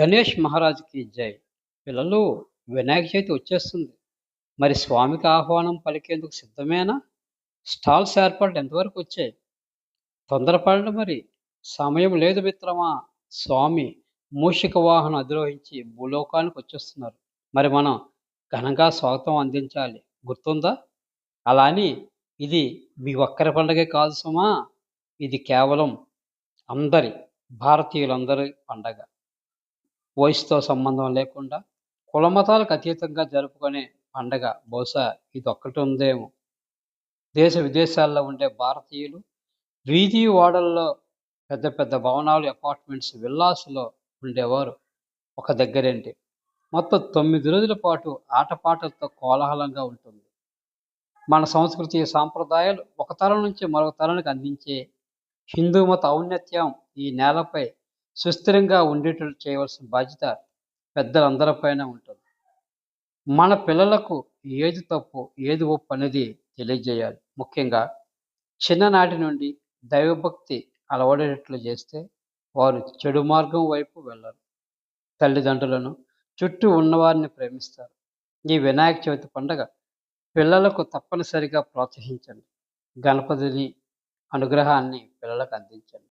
గణేష్ మహారాజ్కి జై. పిల్లలు వినాయక చవితి వచ్చేస్తుంది. మరి స్వామికి ఆహ్వానం పలికేందుకు సిద్ధమేనా? స్టాల్స్ ఏర్పాట్లు ఎంతవరకు వచ్చాయి? తొందరపడండి మరి. సమయం లేదు మిత్రమా. స్వామి మూషిక వాహనం అధిరోహించి భూలోకానికి వచ్చేస్తున్నారు. మరి మనం ఘనంగా స్వాగతం అందించాలి. గుర్తుందా? అలా అని ఇది మీ ఒక్కరి పండగే కాదు సుమా. ఇది కేవలం అందరి భారతీయులందరి పండగ. వయసుతో సంబంధం లేకుండా కులమతాలకు అతీతంగా జరుపుకునే పండగ. బహుశా ఇది ఒక్కటి ఉందేమో. దేశ విదేశాల్లో ఉండే భారతీయులు వీధి వాడల్లో పెద్ద పెద్ద భవనాలు అపార్ట్మెంట్స్ విల్లాస్లో ఉండేవారు. ఒక దగ్గరేంటి? మొత్తం తొమ్మిది రోజుల పాటు ఆటపాటలతో కోలాహలంగా ఉంటుంది. మన సంస్కృతి సాంప్రదాయాలు ఒక తరం నుంచి మరొక తరానికి అందించే హిందూ మత ఔన్నత్యం ఈ నేలపై సుస్థిరంగా ఉండేటట్టు చేయవలసిన బాధ్యత పెద్దలందరిపైన ఉంటుంది. మన పిల్లలకు ఏది తప్పు ఏది ఒప్పు అనేది తెలియజేయాలి. ముఖ్యంగా చిన్ననాటి నుండి దైవభక్తి అలవడేటట్లు చేస్తే వారు చెడు మార్గం వైపు వెళ్ళరు. తల్లిదండ్రులను చుట్టూ ఉన్నవారిని ప్రేమిస్తారు. ఈ వినాయక చవితి పండుగ పిల్లలకు తప్పనిసరిగా ప్రోత్సహించండి. గణపతిని అనుగ్రహాన్ని పిల్లలకు అందించండి.